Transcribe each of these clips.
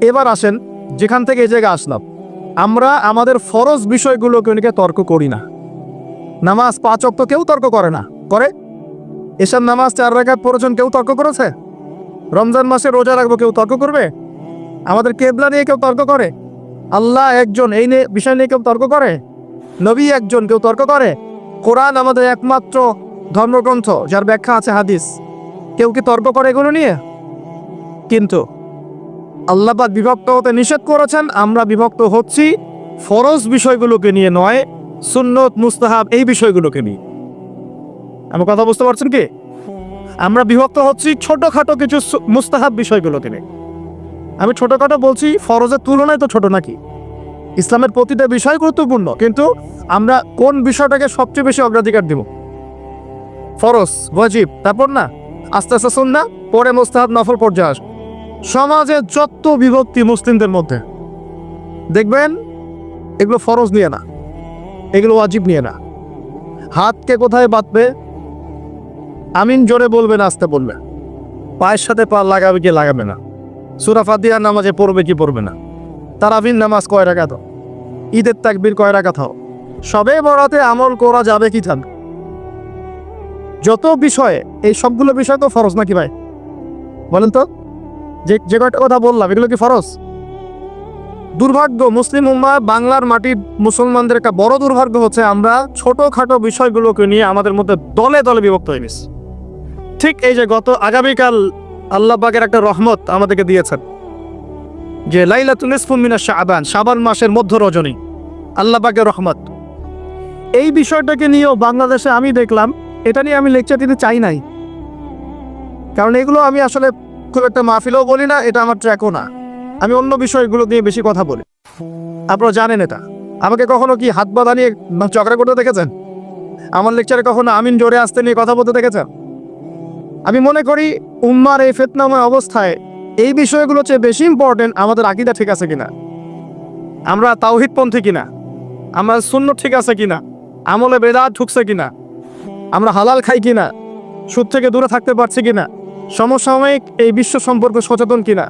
এবার আসেন, যেখান থেকে এই জায়গায় আসলাম। আমরা আমাদের ফরজ বিষয়গুলোকে নিয়ে তর্ক করি না। নামাজ পাঁচ অক্ত কেউ তর্ক করে না। করে? এসব নামাজ চার রেখাত পড়েছেন কেউ তর্ক করেছে? রমজান মাসে রোজা রাখব কেউ তর্ক করবে? আমাদের কেবলা নিয়ে কেউ তর্ক করে? আল্লাহ একজন, এই নিয়ে, বিষয় নিয়ে কেউ তর্ক করে? নবী একজন, কেউ তর্ক করে? কোরআন আমাদের একমাত্র ধর্মগ্রন্থ, যার ব্যাখ্যা আছে হাদিস। কেউ কি তর্ক করে এগুলো নিয়ে? কিন্তু আল্লাহবাদ বিভক্ত হতে নিষেধ করেছেন, আমরা বিভক্ত হচ্ছি। ফরজ বিষয়গুলোকে নিয়ে নয়, সুন্নত, মুস্তাহাব, এই বিষয়গুলোকে নিয়ে। আমার কথা বুঝতে পারছেন কি? আমরা বিভক্ত হচ্ছি ছোটখাটো কিছু মুস্তাহাব বিষয়গুলোকে নিয়ে। আমি ছোটখাটো বলছি, ফরজের তুলনায় তো ছোট নাকি? ইসলামের প্রতিটা বিষয় গুরুত্বপূর্ণ, কিন্তু আমরা কোন বিষয়টাকে সবচেয়ে বেশি অগ্রাধিকার দিব? ফরজ, ওয়াজিব, তারপর না? আস্তে আস্তে শুননা পরে মুস্তাহাব নফল পর্যায়ে আসবে। সমাজে যত বিভক্তি মুসলিমদের মধ্যে, দেখবেন, এগুলো ফরজ নিয়ে না, এগুলো ওয়াজিব নিয়ে না। হাতকে কোথায় বাঁধবে? আমিন জোরে বলবে আসতে বলবে। পায়ের সাথে পা লাগাবে কি লাগাবে না? সুরা ফাতিহার নামাজে পড়বে কি পড়বে না? তারাবিন নামাজ কয় রাখা তো ঈদের তাকবির কয় রাখা থাও সবে বরাতে আমল করা যাবে কি থাকবে যত বিষয়ে, এই সবগুলো বিষয় তো ফরজ নাকি ভাই? বলেন তো। যে যে কয়টা কথা বললাম, এগুলো কি ফরজ? দুর্ভাগ্য, মুসলিম উম্মা বাংলার মাটির মুসলমানদের একটা বড় দুর্ভাগ্য হচ্ছে আমরা ছোটখাটো বিষয়গুলোকে নিয়ে আমাদের মধ্যে দলে দলে বিভক্ত হয়ে গেছি। ঠিক এই যে গত আগামীকাল আল্লাহ পাকের একটা রহমত আমাদেরকে দিয়েছেন যে লাইলাতুল নিসফু মিনাশ শাবান মাসের মধ্য রজনী, আল্লাহ পাকের রহমত। এই বিষয়টাকে নিয়েও বাংলাদেশে আমি দেখলাম, এটা নিয়ে আমি লেকচার দিতে চাই নাই। কারণ এগুলো আমি আসলে খুব একটা মাহফিলও বলি না, এটা আমার ট্র্যাকও না। আমি অন্য বিষয়গুলো নিয়ে বেশি কথা বলি। আপনারা জানেন এটা। আমাকে কখনো কি হাত বাঁধা নিয়ে চকরা করতে দেখেছেন? আমার লেকচারে কখনো আমিন জোরে আসতে নিয়ে কথা বলতে দেখেছেন? আমি মনে করি, উম্মার এই ফেতনাময় অবস্থায় এই বিষয়গুলো চেয়ে বেশি ইম্পর্টেন্ট আমাদের আকিদা ঠিক আছে কিনা? আমরা তাওহিদপন্থী কিনা? আমরা শূন্য ঠিক আছে কিনা? আমলে বেদাত ঢুকছে কিনা? আমরা হালাল খাই কিনা? সুদ থেকে দূরে থাকতে পারছি কিনা? সমসাময়িক এই বিশ্ব সম্পর্কে সচেতন কিনা?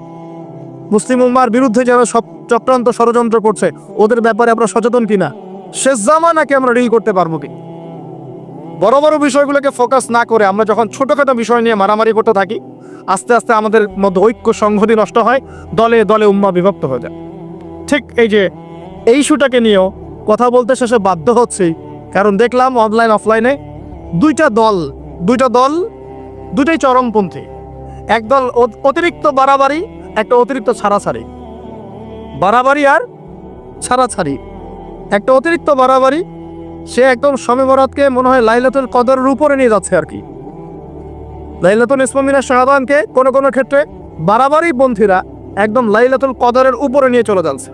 মুসলিম উম্মার বিরুদ্ধে যারা সব চক্রান্ত ষড়যন্ত্র করছে, ওদের ব্যাপারে আমরা সচেতন কিনা? শেষ জামানাকে আমরা ডিল করতে পারব কি? বড় বড় বিষয়গুলোকে ফোকাস না করে আমরা যখন ছোটখাটো বিষয় নিয়ে মারামারি করতে থাকি, আস্তে আস্তে আমাদের মধ্যে ঐক্য সংহতি নষ্ট হয়, দলে দলে উম্মা বিভক্ত হয়ে যায়। ঠিক এই যে এই ইস্যুটাকে নিয়েও কথা বলতে শেষে বাধ্য হচ্ছি, কারণ দেখলাম অনলাইন অফলাইনে দুইটা দল দুইটা দল দুটাই চরমপন্থী। একদল অতিরিক্ত বাড়াবাড়ি, একটা অতিরিক্ত ছাড়াছাড়ি। বাড়াবাড়ি আর ছাড়াছাড়ি। একটা অতিরিক্ত বাড়াবাড়ি, সে একদম শবে বরাতকে মনে হয় লাইলাতুল কদরের উপরে নিয়ে যাচ্ছে আর কি। লাইলাতুল ইসলামিনা শাহবানকে কোনো কোনো ক্ষেত্রে বাড়াবাড়ি পন্থীরা একদম লাইলাতুল কদরের উপরে নিয়ে চলে যাচ্ছে।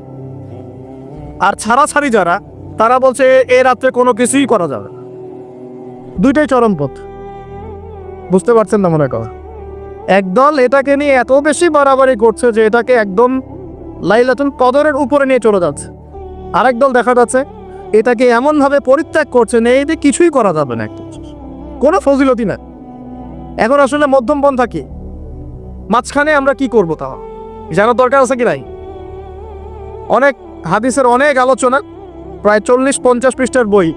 আর ছাড়াছাড়ি যারা, তারা বলছে এ- রাত্রে কোনো কিছুই করা যাবে। দুইটাই চরমপথ বুঝতে পারছেন না মনে কর একদল এটাকে নিয়ে এত বেশি বাড়াবাড়ি করছে যে এটাকে একদম লাইলাতুল কদরের উপরে নিয়ে চলে যাচ্ছে। আরেক দল দেখা যাচ্ছে, এটাকে এমনভাবে পরিত্যাগ করছে না দিয়ে কিছুই করা যাবে না একদম। কোনো ফজিলতি না এখন আসলে মধ্যম পন্থা কি? মাঝখানে আমরা কি করব তাও? জানার দরকার আছে কি নাই? অনেক হাদিসের অনেক আলোচনা, প্রায় চল্লিশ পঞ্চাশ পৃষ্ঠার বই।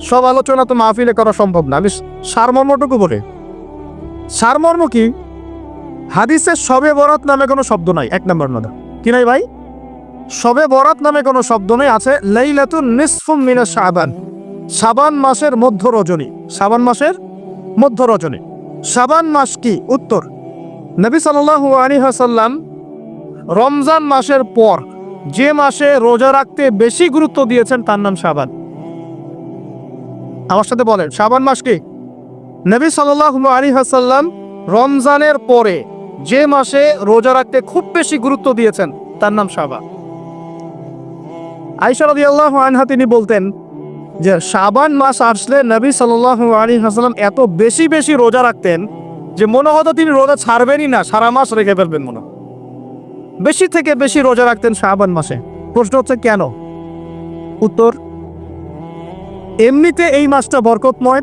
সব আলোচনা তো মাহফিলে করা সম্ভব না। আমি সারমর্মটুকু বলে। সারমর্ম কি? হাদিসের সবে বরাত নামে কোনো শব্দ নাই। এক নম্বর নদা। কি নাই ভাই? সবে বরাত নামে কোনো শব্দ নেই, আছে লাইলাতুন নিসফুম মিনা শাবান। শাবান মাসের মধ্য রজনী। শাবান মাসের মধ্য রজনী। শাবান মাস কি? উত্তর। নবী সাল্লাল্লাহু আলাইহি ওয়াসাল্লাম রমজান মাসের পর যে মাসে রোজা রাখতে বেশি গুরুত্ব দিয়েছেন, তার নাম সাবান আমার সাথে বলেন সাবান মাস কি? নবী সাল্লাল্লাহু আলাইহি ওয়াসাল্লাম রমজানের পরে যে মাসে রোজা রাখতে খুব বেশি গুরুত্ব দিয়েছেন, তার নাম শাবান। আইসা রাদিয়াল্লাহু আনহা তিনি বলতেন যে, শাবান মাস আসলে নবী সাল্লাল্লাহু আলাইহি ওয়াসাল্লাম এত বেশি বেশি রোজা রাখতেন যে মনে হতো তিনি রোজা ছাড়বেনই না, সারা মাস রেখে ফেলবেন মনে বেশি থেকে বেশি রোজা রাখতেন শাবান মাসে। প্রশ্ন হচ্ছে কেন? উত্তর, এমনিতে এই মাসটা বরকতময়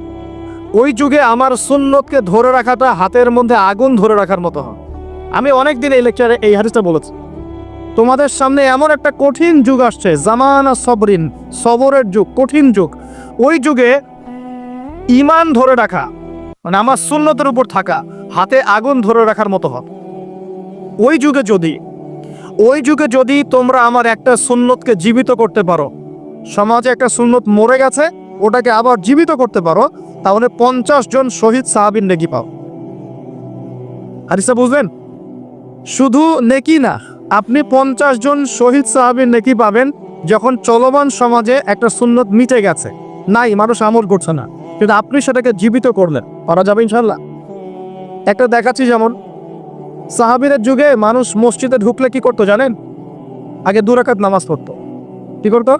ওই যুগে আমার সুন্নতকে ধরে রাখাটা হাতের মধ্যে আগুন ধরে রাখার মতো হয়। আমি অনেক দিন এই লেকচারে এই হাদিসটা বলেছি। তোমাদের সামনে এমন একটা কঠিন যুগ আসছে, জামানা সবরিন, সবরের যুগ, কঠিন যুগ। ওই যুগে ইমান ধরে রাখা মানে আমার সুন্নতের উপর থাকা, হাতে আগুন ধরে রাখার মতো হবে ওই যুগে যদি, ওই যুগে যদি তোমরা আমার একটা সুন্নতকে জীবিত করতে পারো, সমাজে একটা সুন্নত মরে গেছে, ওটাকে আবার জীবিত করতে পারো তাহলে পঞ্চাশ জন শহীদ সাহাবিন নেকি পাও। হারিসা বুঝলেন? শুধু নেকি না, আপনি পঞ্চাশ জন শহীদ সাহাবিন নেকি পাবেন যখন চলমান সমাজে একটা সুন্নত মিটে গেছে। নাই, মানুষ আমল করছে না। কিন্তু আপনি সেটাকে জীবিত করলেন। করা যাবে ইনশাল্লাহ একটা দেখাচ্ছি যেমন, সাহাবিদের যুগে মানুষ মসজিদে ঢুকলে কি করতো জানেন? আগে দুরাকাত নামাজ পড়তো। কি করতো?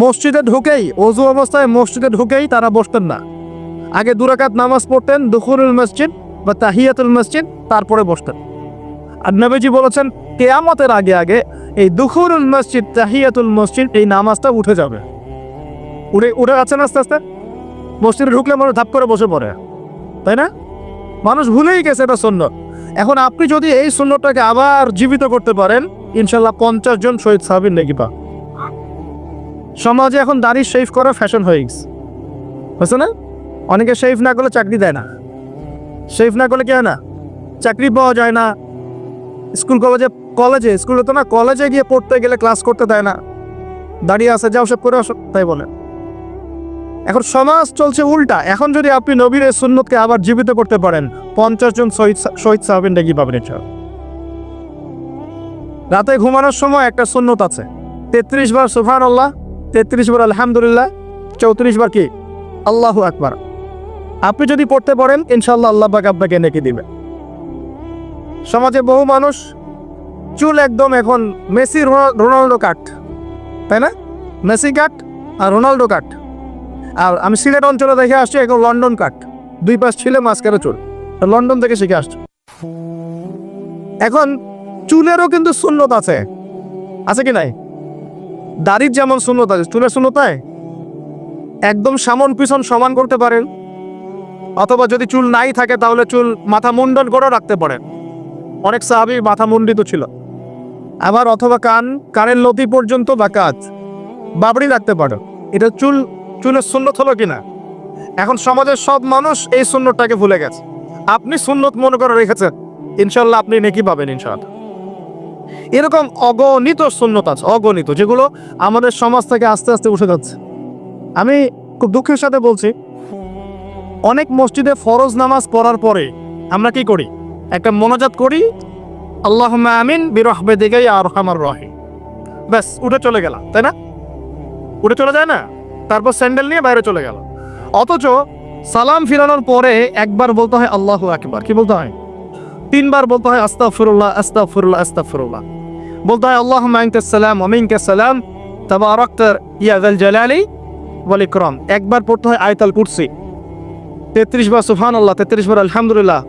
মসজিদে ঢুকেই, অজু অবস্থায় মসজিদে ঢুকেই তারা বসতেন না। আগে দুরাকাত নামাজ পড়তেন, দুখুরুল মসজিদ বা তাহিয়াতুল মসজিদ, তারপরে বসতেন। আর নবীজি বলেছেন, কেয়ামতের আগে আগে এই দুখুরুল মসজিদ, তাহিয়াতুল মসজিদ, এই নামাজটা উঠে যাবে। উঠে উঠে যাচ্ছে না আস্তে আস্তে? মসজিদে ঢুকলে মানুষ ধাপ করে বসে পড়ে। তাই না? মানুষ ভুলেই গেছে, এটা শূন্য এখন আপনি যদি এই শূন্যটাকে আবার জীবিত করতে পারেন, ইনশাল্লাহ পঞ্চাশ জন শহীদ সাহাবিন নেকি পা সমাজে এখন দাড়ি শেভ করা ফ্যাশন হয়ে গেছে। হয়েছে না? অনেকে শেভ না করলে চাকরি দেয় না। শেভ না করলে কি হয় না? চাকরি পাওয়া যায় না। স্কুল কলেজে কলেজে, স্কুলে তো না, কলেজে গিয়ে পড়তে গেলে ক্লাস করতে দেয় না। দাঁড়িয়ে আসে যাও সব করে আসো, তাই বলে। এখন সমাজ চলছে উল্টা। এখন যদি আপনি নবীর সুন্নতকে আবার জীবিত করতে পারেন, পঞ্চাশ জন শহীদ শহীদ সাহাবিন ডেকে পাবেন এটা রাতে ঘুমানোর সময় একটা সুন্নত আছে। তেত্রিশ বার সুফান আল্লাহ তেত্রিশ বার আলহামদুলিল্লাহ, চৌত্রিশ বার কি? আল্লাহু আকবার। আপনি যদি পড়তে পারেন ইনশাল্লাহ আল্লাহ পাক আপনাকে নেকি দিবে। সমাজে বহু মানুষ, চুল একদম এখন মেসি রোনাল্ডো কাট। তাই না? মেসি কাট আর রোনাল্ডো কাট। আর আমি সিলেট অঞ্চলে দেখে আসছি, এখন লন্ডন কাট। দুই পাশ ছিলে মাঝখানে চুল। লন্ডন থেকে শিখে আসছে। এখন চুলেরও কিন্তু শূন্যত আছে। আছে কি নাই? দাড়ির যেমন শূন্যত আছে চুলের শূন্যতায় একদম সামন পিছন সমান করতে পারেন। অথবা যদি চুল নাই থাকে, তাহলে চুল মাথা মুন্ডন করেও রাখতে পারেন। অনেক সাহাবি মাথা মুন্ডিত ছিল। আবার অথবা কান, কানের লতি পর্যন্ত বা কাজ বাবড়ি রাখতে পারো এটা চুল, চুলের সুন্নত হলো কিনা? এখন সমাজের সব মানুষ এই সুন্নতটাকে ভুলে গেছে। আপনি সুন্নত মনে করে রেখেছেন। ইনশাল্লাহ আপনি নেকি পাবেন ইনশাল্লাহ। এরকম অগণিত শূন্যতা আছে, অগণিত, যেগুলো আমাদের সমাজ থেকে আস্তে আস্তে উঠে যাচ্ছে। আমি খুব দুঃখের সাথে বলছি, অনেক মসজিদে ফরজ নামাজ পড়ার পরে আমরা কি করি? একটা মনোজাত করি আল্লাহ আমিন বিরহবে দিকে আর আমার রহে ব্যাস, উঠে চলে গেলাম, তাই না? উঠে চলে যায় না? তারপর স্যান্ডেল নিয়ে বাইরে চলে গেল অথচ সালাম ফিরানোর পরে একবার বলতে হয়, আল্লাহ আকবার। কি বলতে হয়? তিনবার বলতে হয় আস্তা ফিরুল্লাহ আস্তা ফিরুল্লাহ আস্তা ফিরুল্লাহ বলতে হয় আল্লাহ সালাম অমিনকে সালাম তাবারাক্তার ইয়াদাল জালালি ওয়াল ইকরাম। একবার পড়তে হয় আয়তাল কুরসি। তেত্রিশ বার সুফান আল্লাহ তেত্রিশ বার আলহামদুলিল্লাহ,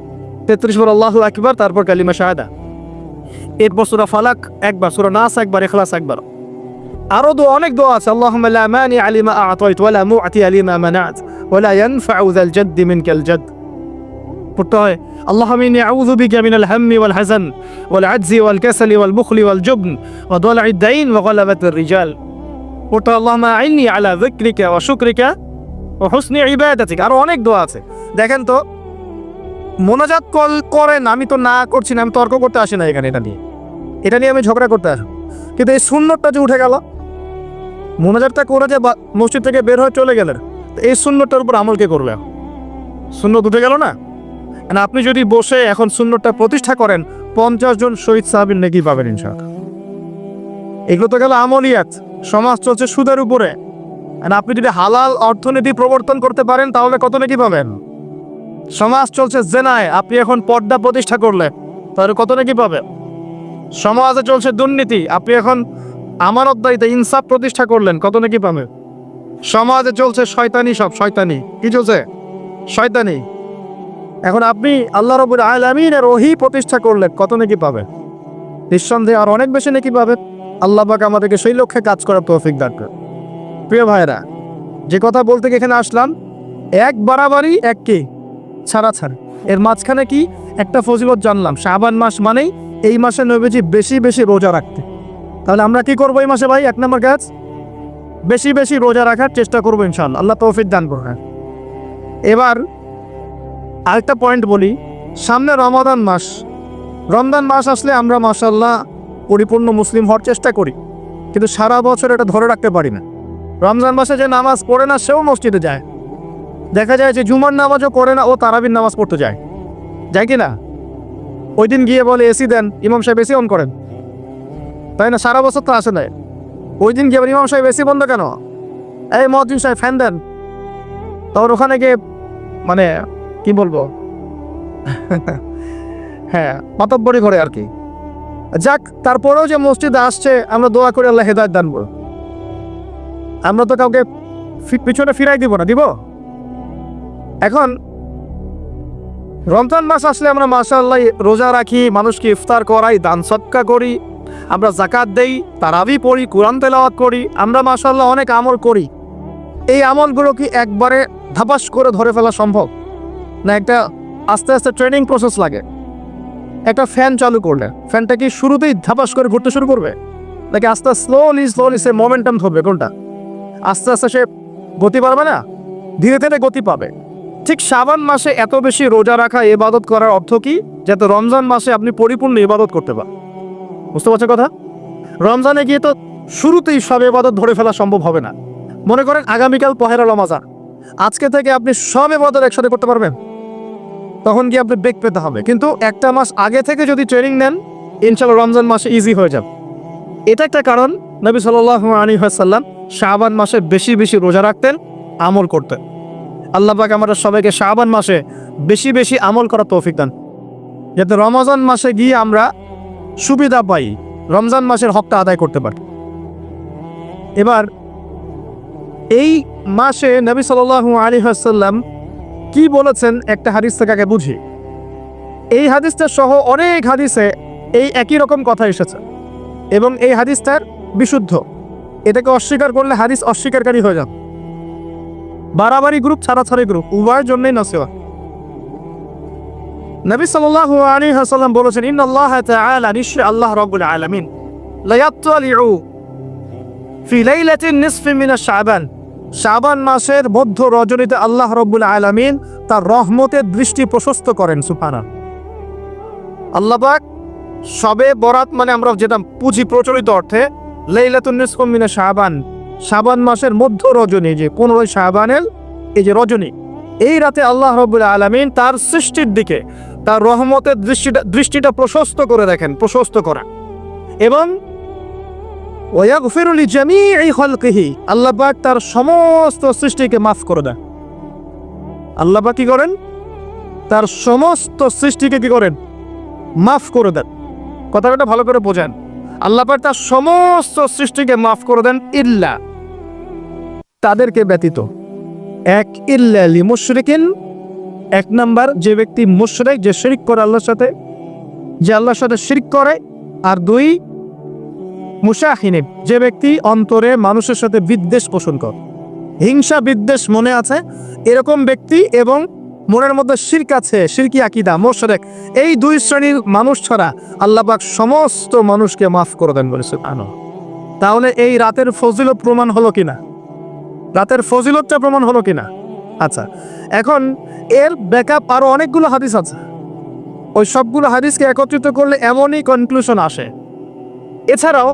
তেত্রিশ বার আল্লাহ আকবার, তারপর কালিমা শাহাদা। এরপর সুরা ফালাক একবার, সুরা নাস একবার এখলাস একবার। আরও দো, অনেক দোয়া আছে, আল্লাহুম্মা লা মানি আলিমা আ'তাইত ওয়া লা মু'তি আলিমা মানাত, ওয়া লা ইয়ানফা'ু যাল জাদ্দ মিনকাল জাদ্দ। পড়তে হয় ওয়াল আজজি ওয়াল কাসালি ওয়াল বুখলি ওয়াল জুবন, ওয়া দালা'id দাইন ওয়া গালাবাতির রিজাল পড়তে হয় আল্লাহুম্মা আইন্নি আলা যিকরিকা ওয়া শুকরিকা ওয়া হুসনি ইবাদাতিক। আরও অনেক দোয়া আছে। দেখেন তো, মোনাজাত কল করেন, আমি তো না করছি না, আমি তর্ক করতে আসি না এখানে এটা নিয়ে। এটা নিয়ে আমি ঝগড়া করতে আসি। কিন্তু এই শূন্যটা যে উঠে গেল মোনাজারটা করে যে মসজিদ থেকে বের হয়ে চলে গেলেন এই শূন্যটার উপর আমল কে করবে? শূন্য উঠে গেল না? আপনি যদি বসে এখন সুন্দরটা প্রতিষ্ঠা করেন, পঞ্চাশ জন শহীদ সাহাবির নাকি পাবেন ইনশাআল্লাহ। এগুলো তো গেল আমলিয়াত। সমাজ চলছে সুদের উপরে। আপনি যদি হালাল অর্থনীতি প্রবর্তন করতে পারেন, তাহলে কত নাকি পাবেন? সমাজ চলছে জেনায়। আপনি এখন পর্দা প্রতিষ্ঠা করলে, তাহলে কত নাকি পাবেন? সমাজে চলছে দুর্নীতি। আপনি এখন আমানতদারিতে ইনসাফ প্রতিষ্ঠা করলেন, কত নাকি পাবে সমাজে চলছে শয়তানি সব, শয়তানি। কি চলছে? শয়তানি। এখন আপনি আল্লাহ রবুল আলমিনের ওহি প্রতিষ্ঠা করলেন কত নাকি পাবে? নিঃসন্দেহে আর অনেক বেশি নাকি পাবে। আল্লাহ পাক আমাদেরকে সেই লক্ষ্যে কাজ করার তৌফিক দান করে প্রিয় ভাইরা যে কথা বলতে গিয়ে এখানে আসলাম, এক বাড়াবাড়ি, এক কে? ছাড়া ছাড় এর মাঝখানে কি? একটা ফজিলত জানলাম। শাবান মাস মানেই এই মাসে নবীজি বেশি বেশি রোজা রাখতে। তাহলে আমরা কি করব এই মাসে ভাই? এক নম্বর কাজ, বেশি বেশি রোজা রাখার চেষ্টা করব ইনশাল্লাহ আল্লাহ তৌফিক দান করবেন এবার আরেকটা পয়েন্ট বলি, সামনে রমাদান মাস। রমদান মাস আসলে আমরা মাসাল্লাহ পরিপূর্ণ মুসলিম হওয়ার চেষ্টা করি। কিন্তু সারা বছর এটা ধরে রাখতে পারি না। রমজান মাসে যে নামাজ পড়ে না, সেও মসজিদে যায়। দেখা যায় যে জুমার নামাজও করে না, ও তারাবির নামাজ পড়তে যায়। যায় কি না? ওই দিন গিয়ে বলে, এসি দেন। ইমাম সাহেব এসি অন করেন। তাই না? সারা বছর তো আসে না ওই দিন গিয়ে ইমাম সাহেব এসি বন্ধ কেন? এই মহাজিন সাহেব ফ্যান দেন। তখন ওখানে গিয়ে মানে কি বলব? হ্যাঁ মাতব্বরি করে আর কি। যাক, তারপরেও যে মসজিদে আসছে, আমরা দোয়া করে আল্লাহ হেদায়ত দান আমরা তো কাউকে পিছনে ফিরাই দিব না, দিব? এখন, রমজান মাস আসলে আমরা মাসাল্লাহ রোজা রাখি, মানুষকে ইফতার করাই, দান সৎকা করি, আমরা জাকাত দেই, তারাবি পড়ি, কোরআন তেলাওয়াত করি, আমরা মাসাল্লাহ অনেক আমল করি। এই আমলগুলো কি একবারে ধাপাস করে ধরে ফেলা সম্ভব? না, একটা আস্তে আস্তে ট্রেনিং প্রসেস লাগে। একটা ফ্যান চালু করলে ফ্যানটা কি শুরুতেই ধাপাস করে ঘুরতে শুরু করবে? নাকি আস্তে স্লোলি স্লোলি সে মোমেন্টাম ধরবে, কোনটা? আস্তে আস্তে সে গতি পাবে না? ধীরে ধীরে গতি পাবে। ঠিক শাবান মাসে এত বেশি রোজা রাখা, ইবাদত করার অর্থ কি? যাতে রমজান মাসে আপনি পরিপূর্ণ ইবাদত করতে পারেন। বুঝতে পারছেন কথা? রমজানে গিয়ে তো শুরুতেই সব ইবাদত ধরে ফেলা সম্ভব হবে না। মনে করেন আগামীকাল পহেলা রমাজান। আজকে থেকে আপনি সব ইবাদত একসাথে করতে পারবেন। তখন কি আপনি বেগ পেতে হবে। কিন্তু একটা মাস আগে থেকে যদি ট্রেনিং নেন ইনশাল্লাহ রমজান মাসে ইজি হয়ে যাবে। এটা একটা কারণ, নবী সাল্লাহ আলী সাল্লাম শাহবান মাসে বেশি বেশি রোজা রাখতেন, আমল করতেন। আল্লাহ পাক আমাদের সবাইকে শাহবান মাসে বেশি বেশি আমল করার তৌফিক দেন। যাতে রমজান মাসে গিয়ে আমরা সুবিধা পাই, রমজান মাসের হকটা আদায় করতে পারি। এবার, এই মাসে নবী সাল্লাহ আলী হাসাল্লাম কি বলেছেন একটা হাদিস থেকে বুঝি। এই হাদিসটা সহ অনেক হাদিসে এই একই রকম কথা এসেছে এবং এই হাদিসটার বিশুদ্ধ। এটাকে অস্বীকার করলে হাদিস অস্বীকারী হয়ে যাবে। বাড়াবাড়ি গ্রুপ ছাড়াছাড়ি গ্রুপ উভয়ের জন্যই নসিহত। নবী সাল্লাল্লাহু আলাইহি ওয়াসাল্লাম বলেছেন ইন আল্লাহ তাআলা নিশ্চয় আল্লাহ রাব্বুল আলামিন। লা ইয়াত্তালিউ ফি লাইলাতিন নিসফি মিন শাবান। শাবান মাসের মধ্য রজনীতে আল্লাহ রাব্বুল আলামিন তার রহমতের দৃষ্টি প্রশস্ত করেন, সুবহানাল্লাহ। আল্লাহ সবে বরাত মানে আমরা যেটা পুঁজি প্রচলিত অর্থে লাইলাতুন নিসফি মিন শাবান মাসের মধ্য রজনী, যে পনেরোই শাবানের এই যে রজনী, এই রাতে আল্লাহ রবুল আলমিন তার সৃষ্টির দিকে তার রহমতের দৃষ্টিটা দৃষ্টিটা প্রশস্ত করে দেখেন, প্রশস্ত করা। এবং ওয়াগফিরুলি জামিই খলকিহি। আল্লাহ পাক তার সমস্ত সৃষ্টিকে মাফ করে দেন। আল্লাহ কি করেন? তার সমস্ত সৃষ্টিকে কি করেন? মাফ করে দেন। কথাটা ভালো করে বোঝেন। আল্লাহ পাক তার সমস্ত সৃষ্টিকে মাফ করে দেন ইল্লা। তাদেরকে ব্যতীত এক ইল্লা লি মুশরিকিন। এক নাম্বার, যে ব্যক্তি মুশরিক, যে শিরিক করে আল্লাহর সাথে, যে আল্লাহর সাথে শিরিক করে। আর দুই মুশাহিনে, যে ব্যক্তি অন্তরে মানুষের সাথে বিদ্বেষ পোষণ কর। হিংসা, বিদ্বেষ মনে আছে? এরকম ব্যক্তি এবং মনের মধ্যে শিরক আছে, শিরকি আকিদা, মোশরেক, এই দুই শ্রেণির মানুষ ছাড়া আল্লাহ পাক সমস্ত মানুষকে মাফ করে দেন বলেছে আনো তাহলে এই রাতের ফজিলত প্রমাণ হলো কিনা? রাতের ফজিলতটা প্রমাণ হলো কিনা? আচ্ছা এখন এর ব্যাকআপ আরও অনেকগুলো হাদিস আছে। ওই সবগুলো হাদিসকে একত্রিত করলে এমনই কনক্লুশন আসে। এছাড়াও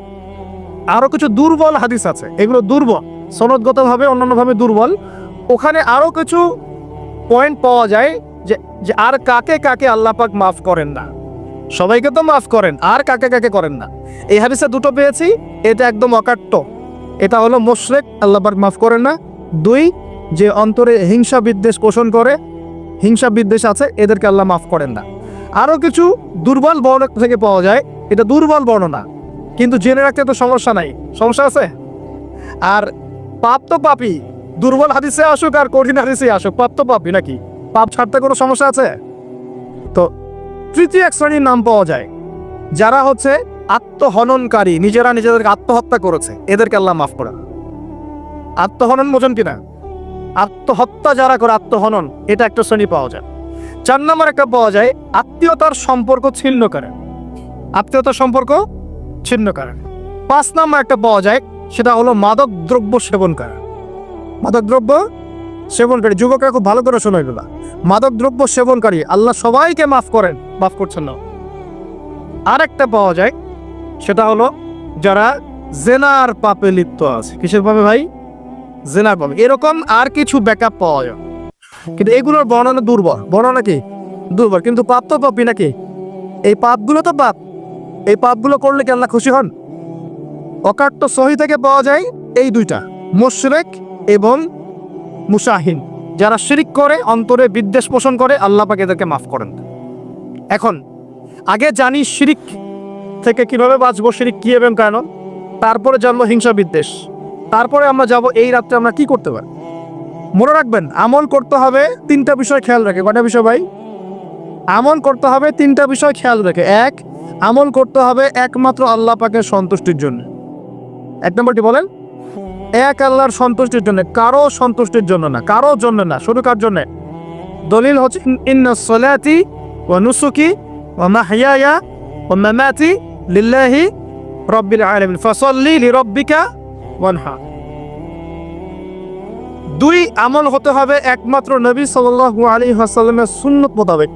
আরও কিছু দুর্বল হাদিস আছে। এগুলো দুর্বল, সনদগতভাবে, অন্যান্যভাবে দুর্বল। ওখানে আরও কিছু পয়েন্ট পাওয়া যায় যে যে আর কাকে কাকে আল্লাহ পাক মাফ করেন না। সবাইকে তো মাফ করেন, আর কাকে কাকে করেন না। এই হাদিসে দুটো পেয়েছি, এটা একদম অকাট্য। এটা হলো মোশরেক, আল্লাহ পাক মাফ করেন না। দুই, যে অন্তরে হিংসা বিদ্বেষ পোষণ করে, হিংসা বিদ্বেষ আছে, এদেরকে আল্লাহ মাফ করেন না। আরও কিছু দুর্বল বর্ণনা থেকে পাওয়া যায়, এটা দুর্বল বর্ণনা। কিন্তু জেনে রাখতে তো সমস্যা নাই। সমস্যা আছে? আর পাপ তো পাপি দুর্বল হাদিসে আসুক আর কঠিন হাদিসে আসুক, পাপ তো পাপি নাকি? পাপ ছাড়তে কোনো সমস্যা আছে? তো তৃতীয় এক শ্রেণির নাম পাওয়া যায়। যারা হচ্ছে আত্মহননকারী, নিজেরা নিজেদেরকে আত্মহত্যা করেছে, এদেরকে আল্লাহ মাফ করে আত্মহনন বোঝেন কিনা? আত্মহত্যা যারা করে, আত্মহনন, এটা একটা শ্রেণি পাওয়া যায়। চার নম্বর একটা পাওয়া যায়, আত্মীয়তার সম্পর্ক ছিন্ন করে। আত্মীয়তার সম্পর্ক ছিন্ন করে পাঁচ নম্বর একটা পাওয়া যায়, সেটা হলো মাদক দ্রব্য সেবন করা। মাদক দ্রব্য সেবনকারী যুবকরা খুব ভালো করে শোনো এগুলা। মাদক দ্রব্য সেবনকারী আল্লাহ সবাইকে মাফ করেন, মাফ করছেন না। আর একটা পাওয়া যায়, সেটা হলো যারা জেনার পাপে লিপ্ত আছে। কিসের পাবে ভাই? জেনার পাপে। এরকম আর কিছু ব্যাকআপ পাওয়া যায়। কিন্তু এগুলোর বর্ণনা দুর্বল। বর্ণনা কি? দুর্বল। কিন্তু পাপ তো পাপি নাকি? এই পাপগুলো তো পাপ। এই পাপগুলো করলে কি আল্লাহ খুশি হন? অকাট্য সহি থেকে পাওয়া যায় এই দুইটা, মুশরেক এবং মুসাহিন যারা শিরিক করে, অন্তরে বিদ্বেষ পোষণ করে, আল্লাহ পাক এদেরকে মাফ করেন। এখন, আগে জানি শিরিক থেকে কীভাবে বাঁচবো, শিরিক কি এবং কেন? তারপরে জানব হিংসা, বিদ্বেষ। তারপরে আমরা যাব এই রাত্রে আমরা কি করতে পারি? মনে রাখবেন, আমল করতে হবে তিনটা বিষয় খেয়াল রাখে। কটা বিষয় ভাই? আমল করতে হবে তিনটা বিষয় খেয়াল রেখে। এক আমল করতে হবে একমাত্র আল্লাহ পাকের সন্তুষ্টির জন্য। এক নম্বরটি বলেন? এক আল্লাহর সন্তুষ্টির জন্য, কারও সন্তুষ্টির জন্য না, কারও জন্য না, শুধু কার জন্য? দলিল হচ্ছে, ইন্না সলাতি ও নুসুকি ও মাহিয়া ও মামাতি লিল্লাহি রব্বিল আলামিন, ফাসাল্লি লিরাব্বিকা ওয়ানহা। দুই, আমল হতে হবে একমাত্র নবী সাল্লাল্লাহু আলাইহি ওয়াসাল্লামের সুন্নত মোতাবেক।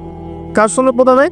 কার সুন্নত মোতাবেক?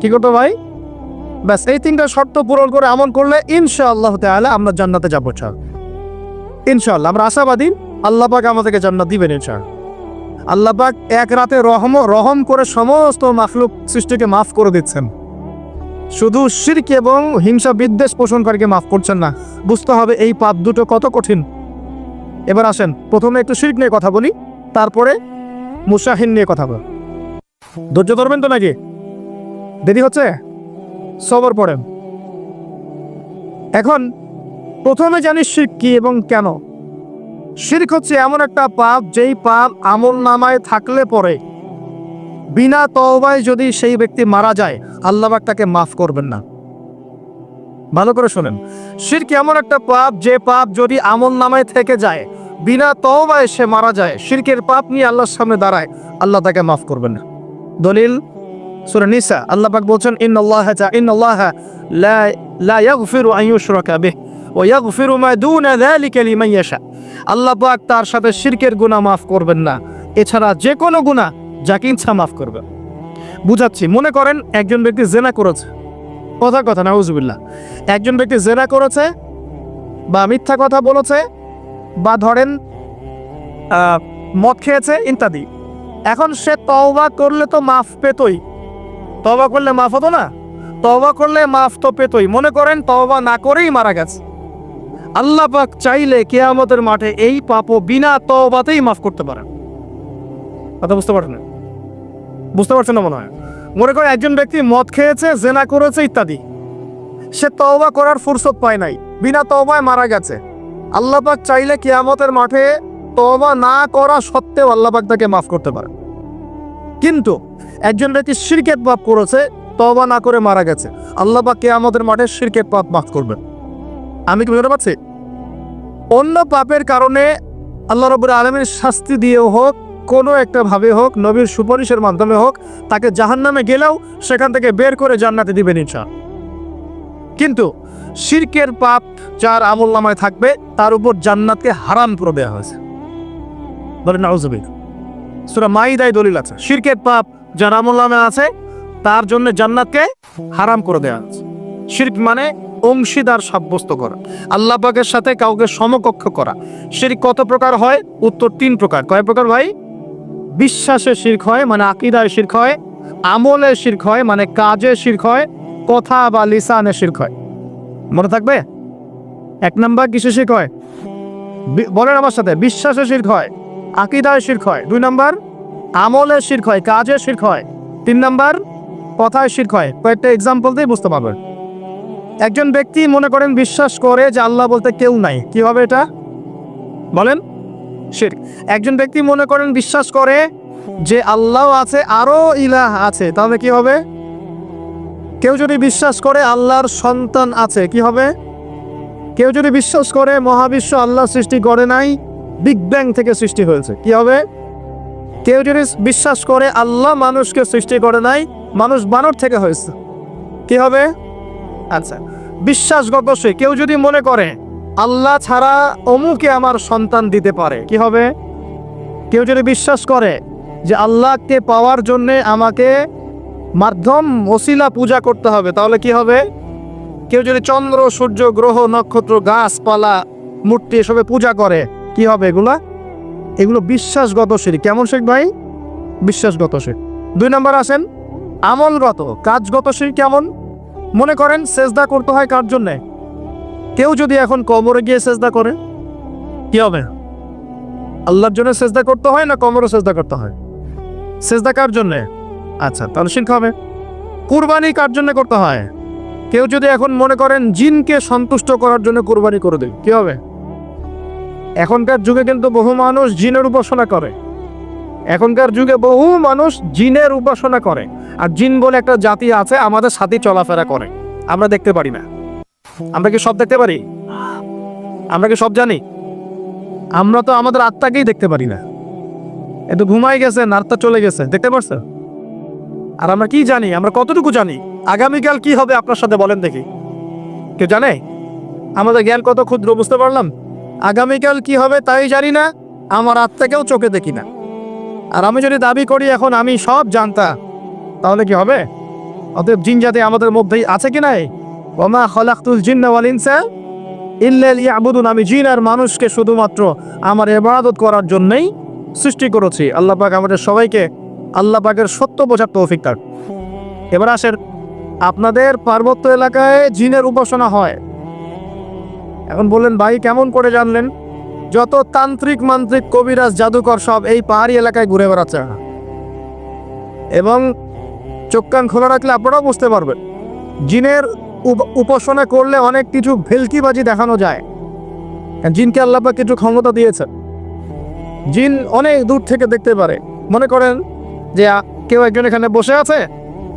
কি করতে ভাই? ব্যাস, এই তিনটা শর্ত পূরণ করে আমল করলে ইনশাআল্লাহ তাআলা আমরা জান্নাতে যাব চার ইনশাআল্লাহ, আমরা আশাবাদী আল্লাহ পাক আমাদেরকে জান্নাত দিবেন ইনশাআল্লাহ। আল্লাহ পাক এক রাতে রহম রহম করে সমস্ত মাফলুক সৃষ্টিকে মাফ করে দিচ্ছেন। শুধু শিরক এবং হিংসা বিদ্বেষ পোষণকারীকে মাফ করছেন না, বুঝতে হবে এই পাপ দুটো কত কঠিন। এবার আসেন, প্রথমে একটু শিরক নিয়ে কথা বলি, তারপরে মুসাহিন নিয়ে কথা বল। ধৈর্য ধরবেন তো নাকি? দেরি হচ্ছে? সবর পড়েন। এখন প্রথমে জানি শিরক কি এবং কেন। শিরক হচ্ছে এমন একটা পাপ, যেই পাপ আমল নামায় থাকলে পরে। বিনা তওবায় যদি সেই ব্যক্তি মারা যায়, আল্লাহ পাক তাকে মাফ করবেন না। ভালো করে শোনেন। শিরক এমন একটা পাপ, যে পাপ যদি আমল নামায় থেকে যায়, বিনা তওবায় সে মারা যায়, শিরকের পাপ নিয়ে আল্লাহর সামনে দাঁড়ায়, আল্লাহ তাকে মাফ করবেন না। দলিল সূরা নিসা, আল্লাহ পাক বলছেন, ইন্নাল্লাহ ইন্নাল্লাহ লা লা ইয়াগফিরু আন ইউশরাকা বিহি ওয়া ইয়াগফিরু মা দুনা যালিকা লিমান ইয়াশা. আল্লাহ পাক তার সাথে শিরকের গুনাহ মাফ করবেন না। এছাড়া যে কোনো গুনাহ যাকে ইচ্ছা মাফ করবে। বুঝাচ্ছি, মনে করেন একজন ব্যক্তি জেনা করেছে। কথা কথা, নাউজুবিল্লাহ। একজন ব্যক্তি জেনা করেছে বা মিথ্যা কথা বলেছে বা ধরেন মদ খেয়েছে ইত্যাদি। এখন সে তওবা করলে তো মাফ পেতই। তওবা করলে মাফ হতো না? তবা করলে মাফ তো পেতই। মনে করেন, তওবা না করেই মারা গেছে। আল্লাহ পাক চাইলে কেয়ামতের মাঠে এই পাপও বিনা তবাতেই মাফ করতে পারেন। কথা বুঝতে পারছেন? বুঝতে পারছেন না মনে হয়? মনে করেন, একজন ব্যক্তি মদ খেয়েছে, জেনা করেছে ইত্যাদি। সে তওবা করার ফুরসত পায় নাই। বিনা তওবায় মারা গেছে। আল্লাহ পাক চাইলে কিয়ামতের মাঠে তওবা না করা সত্ত্বেও আল্লাহ পাক তাকে মাফ করতে পারে কিন্তু একজন ব্যক্তি শিরকের পাপ করেছে তবা না করে মারা গেছে। আল্লাহ বা কে আমাদের মাঠে শিরকের পাপ মাফ করবেন। আমি কি বুঝতে পারছি? অন্য পাপের কারণে আল্লাহ রবুর আলমের শাস্তি দিয়েও হোক, কোনো একটা ভাবে হোক, নবীর সুপারিশের মাধ্যমে হোক, তাকে জাহান্নামে গেলেও সেখান থেকে বের করে জান্নাতে দিবেন ইনশা কিন্তু শিরকের পাপ যার আমল নামায় থাকবে, তার উপর জান্নাতকে হারাম করে দেওয়া হয়েছে। বলেন নাউজুবিল সুরা মাইদাই দলিল আছে শিরকের পাপ যার আমল আছে, তার জন্য জান্নাতকে হারাম করে দেওয়া হয়েছে। শিরক মানে অংশীদার সাব্যস্ত করা। আল্লাহ সাথে কাউকে সমকক্ষ করা। শিরক কত প্রকার হয়? উত্তর তিন প্রকার। কয় প্রকার ভাই? বিশ্বাসের শির্ক হয় মানে আকিদায় শির্ক হয়, আমলের শির্ক হয় মানে কাজের শির্ক হয়, কথা বা লিসানের শির্ক হয়। মনে থাকবে? এক নাম্বার কিসে শির্ক হয়? বলেন আমার সাথে, বিশ্বাসের শির্ক হয় আকিদায় শির্ক হয়। দুই নাম্বার? আমলের শির্ক হয়, কাজের শির্ক হয়। তিন নাম্বার, কথায় শির্ক হয়। কয়েকটা এক্সাম্পল দিয়ে বুঝতে পারবেন। একজন ব্যক্তি মনে করেন, বিশ্বাস করে যে আল্লাহ বলতে কেউ নাই। কি হবে এটা? বলেন শির একজন ব্যক্তি মনে করেন, বিশ্বাস করে যে আল্লাহ আছে, আরও ইলাহ আছে, তাহলে কি হবে? কেউ যদি বিশ্বাস করে আল্লাহর সন্তান আছে, কি হবে? কেউ যদি বিশ্বাস করে মহাবিশ্ব আল্লাহ সৃষ্টি করে নাই বিগ ব্যাং থেকে সৃষ্টি হয়েছে, কি হবে? কেউ যদি বিশ্বাস করে আল্লাহ মানুষকে সৃষ্টি করে নাই, মানুষ বানর থেকে হয়েছে। কি হবে? আচ্ছা বিশ্বাসগত সে। কেউ যদি মনে করে, আল্লাহ ছাড়া অমুকে আমার সন্তান দিতে পারে, কি হবে? কেউ যদি বিশ্বাস করে যে আল্লাহকে পাওয়ার জন্যে আমাকে মাধ্যম, ওসিলা পূজা করতে হবে, তাহলে কি হবে? কেউ যদি চন্দ্র, সূর্য, গ্রহ, নক্ষত্র, গাছপালা, মূর্তি এসবে পূজা করে, কি হবে এগুলা? এগুলো বিশ্বাসগত শিরিক কেমন শেখ ভাই? বিশ্বাসগত শির দুই নম্বর আসেন, আমলগত, কাজগত শির কেমন? মনে করেন সেজদা করতে হয় কার জন্যে? কেউ যদি এখন কবরে গিয়ে সেজদা করে, কি হবে? আল্লাহর জন্য সেজদা করতে হয় না কবরে সেজদা করতে হয়? সেজদা কার জন্যে? আচ্ছা তাহলে শিরক হবে। কুরবানি কার জন্য করতে হয়? কেউ যদি এখন মনে করেন জিনকে সন্তুষ্ট করার জন্য কুরবানি করে দেয় কি হবে? এখনকার যুগে কিন্তু বহু মানুষ জিনের উপাসনা করে। এখনকার যুগে বহু মানুষ জিনের উপাসনা করে। আর জিন বলে একটা জাতি আছে, আমাদের সাথে চলাফেরা করে। আমরা দেখতে পারি না। আমরা কি সব দেখতে পারি? আমরা কি সব জানি? আমরা তো আমাদের আত্মাকেই দেখতে পারি না। এ তো ঘুমাই গেছে, নার্তা চলে গেছে, দেখতে পারছেন আর আমরা কি জানি? আমরা কতটুকু জানি? আগামীকাল কি হবে আপনার সাথে বলেন দেখি। কেউ জানে? আমাদের জ্ঞান কত ক্ষুদ্র বুঝতে পারলাম? আগামীকাল কি হবে তাই জানি না, আমার আত্মাকেও চোখে দেখি না। আর আমি যদি দাবি করি এখন আমি সব জানতা, তাহলে কি হবে? অতএব জিন জাতি আমাদের মধ্যেই আছে কি নাই? ওমা খলাকুল জিন ওয়াল ইনসা ইল্লা লিয়াবুদুন। আমি জিন আর মানুষকে শুধুমাত্র আমার ইবাদত করার জন্যই সৃষ্টি করেছি। আল্লাহ পাক আমাদের সবাইকে আল্লাহ পাকের সত্য বোঝার তৌফিক তার এবার আসেন, আপনাদের পার্বত্য এলাকায় জিনের উপাসনা হয়। এখন বললেন, ভাই, কেমন করে জানলেন? যত তান্ত্রিক মান্ত্রিক কবিরাজ জাদুকর সব এই পাহাড়ি এলাকায় ঘুরে বেড়াচ্ছে। এবং চোখ কান খোলা রাখলে আপনারাও বুঝতে পারবেন, জিনের উপ- উপাসনা করলে অনেক কিছু ভেলকিবাজি দেখানো যায়। জিনকে আল্লাপা কিছু ক্ষমতা দিয়েছে জিন অনেক দূর থেকে দেখতে পারে। মনে করেন যে কেউ একজন এখানে বসে আছে,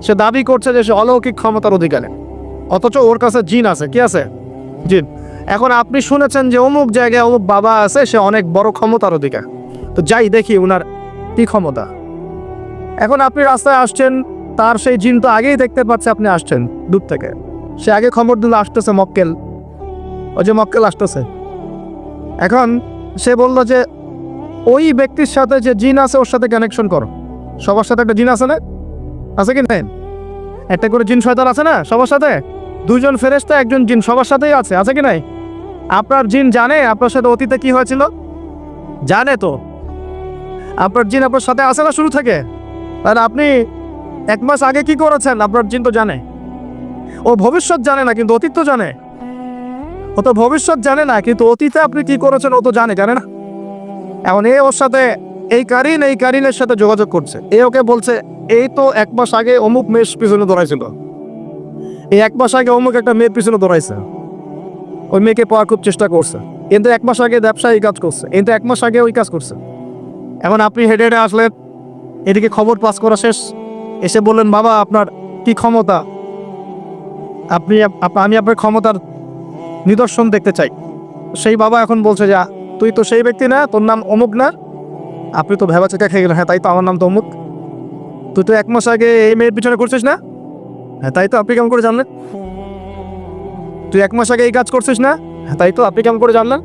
সে দাবি করছে যে সে অলৌকিক ক্ষমতার অধিকারে। অথচ ওর কাছে জিন আছে। কি আছে? জিন। এখন আপনি শুনেছেন যে অমুক জায়গায় অমুক বাবা আছে, সে অনেক বড় ক্ষমতার অধিকার। তো যাই দেখি ওনার কি ক্ষমতা। এখন আপনি রাস্তায় আসছেন, তার সেই জিন তো আগেই দেখতে পাচ্ছে আপনি আসছেন, দূর থেকে। সে আগে খবর দিল আসতেছে মক্কেল। ওই যে মক্কেল আসতেছে। এখন সে বলল যে, ওই ব্যক্তির সাথে যে জিন আছে, ওর সাথে কানেকশন করো। সবার সাথে একটা জিন আছে না? আছে কি নেন একটা করে জিন শয়তান আছে না সবার সাথে? দুজন ফেরেস্তা একজন জিন, সবার সাথেই আছে আছে কি নাই? আপনার জিন জানে আপনার সাথে অতীতে কি হয়েছিল? জানে তো। আপনার জিন আপনার সাথে আছে না শুরু থেকে? তাহলে আপনি এক মাস আগে কি করেছেন? আপনার জিন তো জানে। ও ভবিষ্যৎ জানে না, কিন্তু অতীত তো জানে। ও তো ভবিষ্যৎ জানে না, কিন্তু অতীতে আপনি কি করেছেন ও তো জানে জানে না। এখন এ ওর সাথে, এই কারিন, এই কারিনের সাথে যোগাযোগ করছে। এ ওকে বলছে, এই তো এক মাস আগে অমুক মেয়ের পিছনে দৌড়াইছিল। এই এক মাস আগে অমুক একটা মেয়ের পিছনে দৌড়াইছে। ওই মেয়েকে পাওয়ার খুব চেষ্টা করছে। কিন্তু এক মাস আগে ব্যবসায়ী কাজ করছে। কিন্তু এক মাস আগে ওই কাজ করছে। এখন আপনি হেঁটে হেঁটে আসলেন। এদিকে খবর পাস করা শেষ। এসে বললেন, বাবা, আপনার কি ক্ষমতা? আপনি আমি আপনার ক্ষমতার নিদর্শন দেখতে চাই। সেই বাবা এখন বলছে যা তুই তো সেই ব্যক্তি না, তোর নাম অমুক না। আপনি তো ভেবা চেকা খেয়ে গেলেন। হ্যাঁ তাই তো আমার নাম তো অমুক। তুই তো এক মাস আগে এই মেয়ের পিছনে করছিস না? হ্যাঁ তাই তো? আপনি কেমন করে জানলেন? তুই এক মাস আগে এই কাজ করছিস না? হ্যাঁ তাই তো? আপনি কেমন করে জানলেন?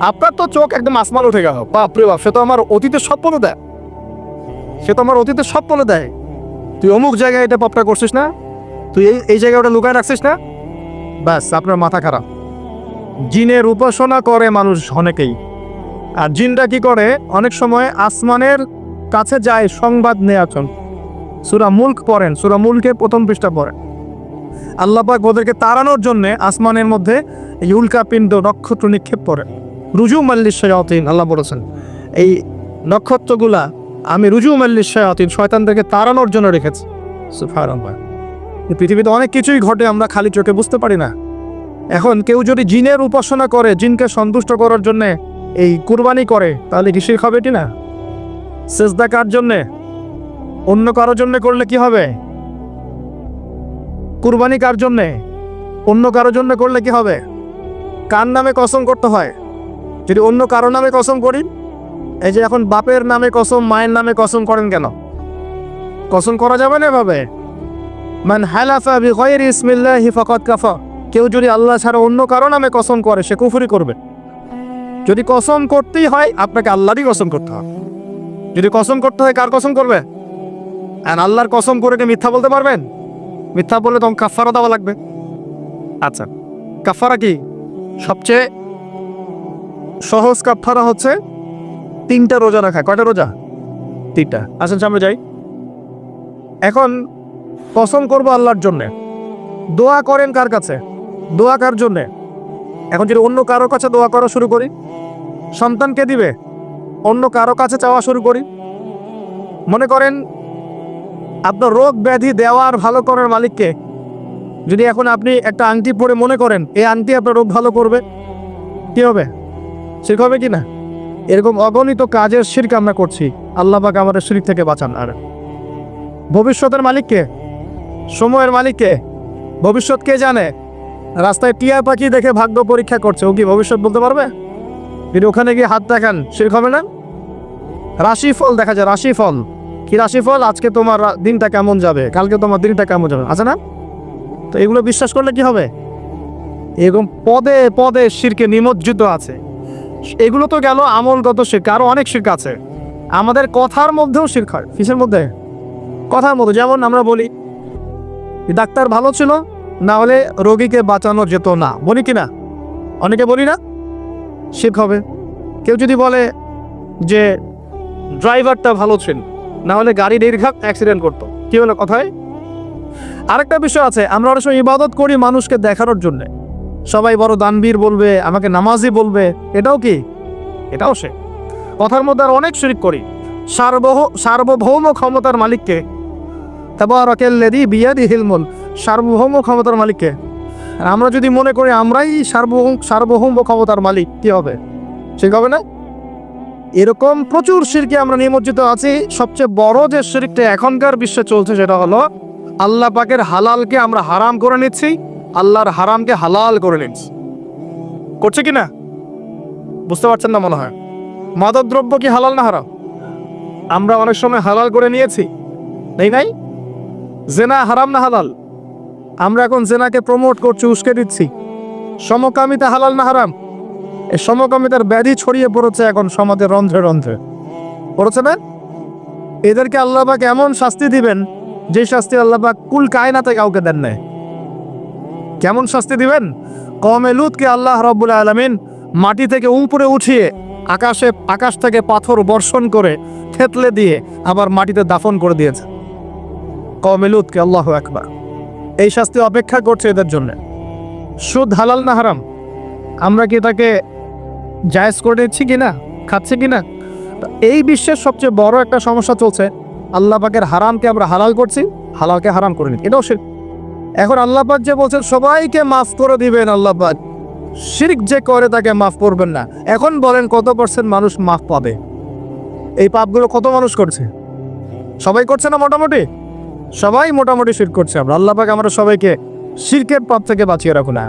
আপনার তো চোখ একদম আসমান উঠে গেল। বাপরে বাপ, সে তো আমার অতীতের সব বলে দেয়। সে তো আমার অতীতের সব বলে দেয়। তুই অমুক জায়গায় এটা পাপটা করছিস না? তুই এই এই জায়গায় ওটা লুকায় রাখছিস না? ব্যাস, আপনার মাথা খারাপ। জিনের উপাসনা করে মানুষ অনেকেই। আর জিনটা কি করে? অনেক সময় আসমানের কাছে যায় সংবাদ নেওয়ার জন্য। সুরা মুল্ক পড়েন, সুরা মুলকে প্রথম পৃষ্ঠা পড়েন। আল্লাপাক ওদেরকে তাড়ানোর জন্য আসমানের মধ্যে এই উল্কা পিণ্ড নক্ষত্র নিক্ষেপ করে রুজু মাল্লিস শয়াতিন, আল্লাহ বলেছেন, এই নক্ষত্রগুলা আমি রুজু মাল্লিস শয়াতিন, শয়তানদেরকে তাড়ানোর জন্য রেখেছি। পৃথিবীতে অনেক কিছুই ঘটে, আমরা খালি চোখে বুঝতে পারি না। এখন কেউ যদি জিনের উপাসনা করে, জিনকে সন্তুষ্ট করার জন্য এই কুরবানি করে, তাহলে কি শিরক হবে এটি না? সেজদা কার জন্যে? অন্য কারোর জন্য করলে কি হবে? কুরবানি কার জন্যে? অন্য কারোর জন্য করলে কি হবে? কার নামে কসম করতে হয়? যদি অন্য কারও নামে কসম করি, এই যে এখন বাপের নামে কসম, মায়ের নামে কসম করেন কেন? কসম করা যাবে না এভাবে? মান হালাফা বি গয়রি ইসমিল্লাহি কাফা। কেউ যদি আল্লাহ ছাড়া অন্য কারও নামে কসম করে, সে কুফুরি করবে। যদি কসম করতেই হয়, আপনাকে আল্লাহরই কসম করতে হবে। যদি কসম করতে হয়, কার কসম করবে? আর আল্লাহর কসম করে কি মিথ্যা বলতে পারবেন? মিথ্যা বললে তখন কাফারা দেওয়া লাগবে। আচ্ছা কাফারা কি? সবচেয়ে সহজ কাফারা হচ্ছে তিনটা রোজা রাখা। কয়টা রোজা? তিনটা। আসেন সামনে যাই। এখন কসম করব আল্লাহর জন্যে। দোয়া করেন কার কাছে? দোয়া কার জন্যে? এখন যদি অন্য কারও কাছে দোয়া করা শুরু করি, সন্তানকে দিবে, অন্য কারও কাছে চাওয়া শুরু করি, মনে করেন আপনার রোগ ব্যাধি দেওয়ার ভালো করার মালিককে। যদি এখন আপনি একটা আংটি পরে মনে করেন, এই আংটি আপনার রোগ ভালো করবে, কি হবে? শির্ক হবে কি না? এরকম অগণিত কাজের শির্ক আমরা করছি। আল্লাহ পাক আমাদের শিরিক থেকে বাঁচান। আর ভবিষ্যতের মালিককে, সময়ের মালিককে, ভবিষ্যৎ কে জানে? রাস্তায় টিয়া পাখি দেখে ভাগ্য পরীক্ষা করছে। ও কি ভবিষ্যৎ বলতে পারবে? যদি ওখানে গিয়ে হাত দেখান, শির্ক হবে না? রাশিফল দেখা যায় রাশিফল কি রাশিফল আজকে তোমার দিনটা কেমন যাবে? কালকে তোমার দিনটা কেমন যাবে? আছে না? তো এগুলো বিশ্বাস করলে কি হবে? এরকম পদে পদে শিরকে নিমজ্জিত আছে। এগুলো তো গেল আমলগত শির্ক আরও অনেক শির্ক আছে। আমাদের কথার মধ্যেও শির্ক হয়। কিসের মধ্যে? কথার মধ্যে। যেমন আমরা বলি ডাক্তার ভালো ছিল, না হলে রোগীকে বাঁচানো যেত না। বলি কি না? অনেকে বলি না, শির্ক হবে। কেউ যদি বলে যে ড্রাইভারটা ভালো ছিল না হলে গাড়ি নির্ঘাত অ্যাক্সিডেন্ট করতো। কি হলো কথায়? আরেকটা বিষয় আছে, আমরা অনেক সময় ইবাদত করি মানুষকে দেখানোর জন্য। সবাই বড় দানবীর বলবে, আমাকে নামাজি বলবে, এটাও কি? এটাও সে। কথার মধ্যে আর অনেক শিরিক করি। সার্বহ, সার্বভৌম ক্ষমতার মালিককে। সার্বভৌম ক্ষমতার মালিককে। আর আমরা যদি মনে করি আমরাই সার্বভৌম সার্বভৌম ক্ষমতার মালিক, কি হবে? ঠিক হবে না? এরকম প্রচুর শিরকে আমরা নিমজ্জিত আছি। সবচেয়ে বড় যে শিরকটা এখনকার বিশ্বে চলছে সেটা হলো, আল্লাহ পাকের হালালকে আমরা হারাম করে নিচ্ছি, আল্লাহর হারামকে হালাল করে নিচ্ছি। করছে কি না? বুঝতে পারছেন না মনে হয়? মাদক দ্রব্য কি হালাল না হারাম? আমরা অনেক সময় হালাল করে নিয়েছি, নেই নাই? জেনা হারাম না হালাল? আমরা এখন জেনাকে প্রমোট করছি, উস্কে দিচ্ছি। সমকামিতা হালাল না হারাম? এই সমকামিতার ব্যাধি ছড়িয়ে পড়েছে এখন সমাজের রন্ধ্রে রন্ধ্রে। পড়েছে না? এদেরকে আল্লাহবাক এমন শাস্তি দিবেন, যে শাস্তি আল্লাহবাক কুল কায়নাতে কাউকে দেন নাই। কেমন শাস্তি দিবেন? কমে লুতকে আল্লাহ রব্বুল আলমিন মাটি থেকে উপরে উঠিয়ে আকাশে, আকাশ থেকে পাথর বর্ষণ করে থেতলে দিয়ে আবার মাটিতে দাফন করে দিয়েছে। কমে লুতকে আল্লাহ একবার এই শাস্তি অপেক্ষা করছে এদের জন্য। সুদ হালাল না হারাম? আমরা কি তাকে জায়েজ করে দিচ্ছি কি না খাচ্ছি কি না এই বিশ্বের সবচেয়ে বড় একটা সমস্যা চলছে, আল্লাহ পাকের হারামকে আমরা হালাল করছি, হালালকে হারাম করে নিচ্ছি। এটাও শিরক এখন আল্লাহ পাক যে বলছেন, সবাইকে মাফ করে দিবেন আল্লাহ পাক। শিরক যে করে তাকে মাফ করবেন না। এখন বলেন কত পার্সেন্ট মানুষ মাফ পাবে? এই পাপগুলো কত মানুষ করছে? সবাই করছে না মোটামুটি? সবাই মোটামুটি শির করছে আমরা। আল্লাহ পাক আমরা সবাইকে শিরকের পাপ থেকে বাঁচিয়ে রাখুন। না